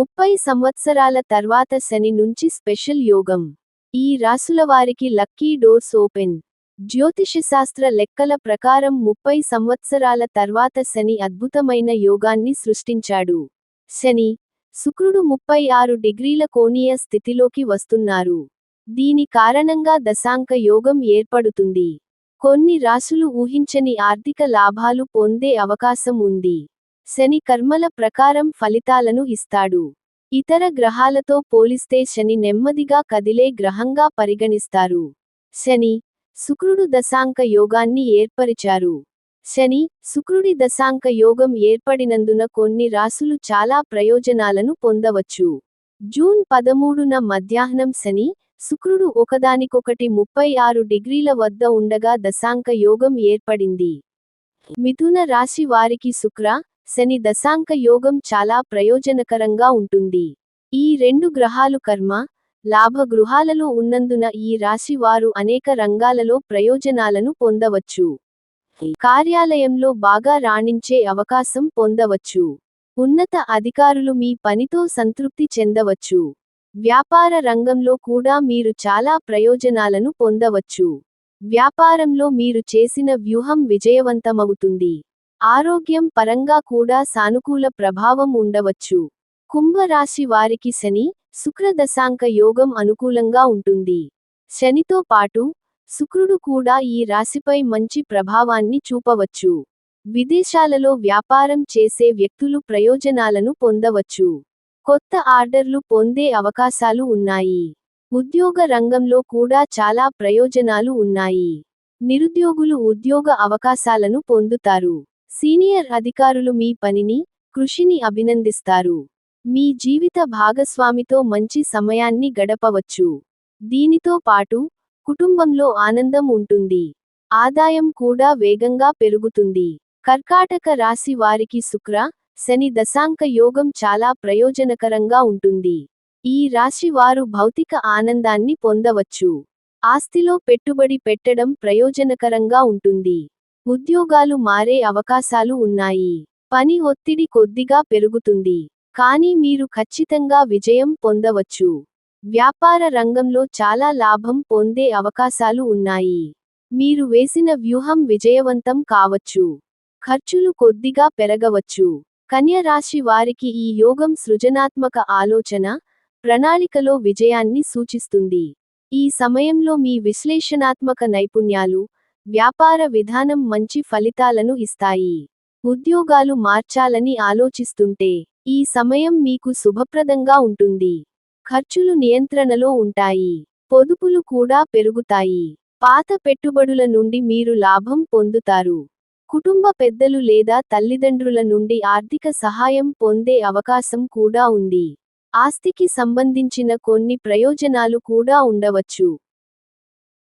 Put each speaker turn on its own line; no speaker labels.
ముప్పై సంవత్సరాల తర్వాత శని నుంచి స్పెషల్ యోగం. ఈ రాసుల వారికి లక్కీ డోర్స్ ఓపెన్. జ్యోతిషశాస్త్ర లెక్కల ప్రకారం ముప్పై సంవత్సరాల తర్వాత శని అద్భుతమైన యోగాన్ని సృష్టించాడు. శని శుక్రుడు ముప్పై ఆరు డిగ్రీల కోణీయ స్థితిలోకి వస్తున్నారు. దీని కారణంగా దశాంక యోగం ఏర్పడుతుంది. కొన్ని రాసులు ఊహించని ఆర్థిక లాభాలు పొందే అవకాశం ఉంది. శని కర్మల ప్రకారం ఫలితాలను ఇస్తాడు. ఇతర గ్రహాలతో పోలిస్తే శని నెమ్మదిగా కదిలే గ్రహంగా పరిగణిస్తారు. శని శుక్రుడు దశాంక యోగాన్ని ఏర్పరిచారు. శని శుక్రుడి దశాంక యోగం ఏర్పడినందున కొన్ని రాసులు చాలా ప్రయోజనాలను పొందవచ్చు. జూన్ పదమూడున మధ్యాహ్నం శని శుక్రుడు ఒకదానికొకటి ముప్పై ఆరు డిగ్రీల వద్ద ఉండగా దశాంక యోగం ఏర్పడింది. మిథున రాశి వారికి శుక్ర శని దశాంక యోగం చాలా ప్రయోజనకరంగా ఉంటుంది. ఈ రెండు గ్రహాలు కర్మ లాభ గృహాలలో ఉన్నందున ఈ రాశి వారు అనేక రంగాలలో ప్రయోజనాలను పొందవచ్చు. కార్యాలయంలో బాగా రాణించే అవకాశం పొందవచ్చు. ఉన్నత అధికారులు మీ పనితో సంతృప్తి చెందవచ్చు. వ్యాపార రంగంలో కూడా మీరు చాలా ప్రయోజనాలను పొందవచ్చు. వ్యాపారంలో మీరు చేసిన వ్యూహం విజయవంతమవుతుంది. ఆరోగ్యం పరంగా కూడా సానుకూల ప్రభావం ఉండవచ్చు. కుంభరాశి వారికి శని శుక్రదశాంక యోగం అనుకూలంగా ఉంటుంది. శనితో పాటు శుక్రుడు కూడా ఈ రాశిపై మంచి ప్రభావాన్ని చూపవచ్చు. విదేశాలలో వ్యాపారం చేసే వ్యక్తులు ప్రయోజనాలను పొందవచ్చు. కొత్త ఆర్డర్లు పొందే అవకాశాలు ఉన్నాయి. ఉద్యోగ రంగంలో కూడా చాలా ప్రయోజనాలు ఉన్నాయి. నిరుద్యోగులు ఉద్యోగ అవకాశాలను పొందుతారు. సీనియర్ అధికారులు మీ పనిని కృషిని అభినందిస్తారు. మీ జీవిత భాగస్వామితో మంచి సమయాన్ని గడపవచ్చు. దీనితో పాటు కుటుంబంలో ఆనందం ఉంటుంది. ఆదాయం కూడా వేగంగా పెరుగుతుంది. కర్కాటక రాశి వారికి శుక్ర శని దశాంక యోగం చాలా ప్రయోజనకరంగా ఉంటుంది. ఈ రాశి వారు భౌతిక ఆనందాన్ని పొందవచ్చు. ఆస్తిలో పెట్టుబడి పెట్టడం ప్రయోజనకరంగా ఉంటుంది. ఉద్యోగాలు మారే అవకాశాలు ఉన్నాయి. పని ఒత్తిడి కొద్దిగా పెరుగుతుంది. కానీ మీరు ఖచ్చితంగా విజయం పొందవచ్చు. వ్యాపార రంగంలో చాలా లాభం పొందే అవకాశాలు ఉన్నాయి. మీరు వేసిన వ్యూహం విజయవంతం కావచ్చు. ఖర్చులు కొద్దిగా పెరగవచ్చు. కన్యరాశి వారికి ఈ యోగం సృజనాత్మక ఆలోచన ప్రణాళికలో విజయాన్ని సూచిస్తుంది. ఈ సమయంలో మీ విశ్లేషణాత్మక నైపుణ్యాలు వ్యాపార విధానం మంచి ఫలితాలను ఇస్తాయి. ఉద్యోగాలు మార్చాలని ఆలోచిస్తుంటే ఈ సమయం మీకు శుభప్రదంగా ఉంటుంది. ఖర్చులు నియంత్రణలో ఉంటాయి. పొదుపులు కూడా పెరుగుతాయి. పాత పెట్టుబడుల నుండి మీరు లాభం పొందుతారు. కుటుంబ పెద్దలు లేదా తల్లిదండ్రుల నుండి ఆర్థిక సహాయం పొందే అవకాశం కూడా ఉంది. ఆస్తికి సంబంధించిన కొన్ని ప్రయోజనాలు కూడా ఉండవచ్చు.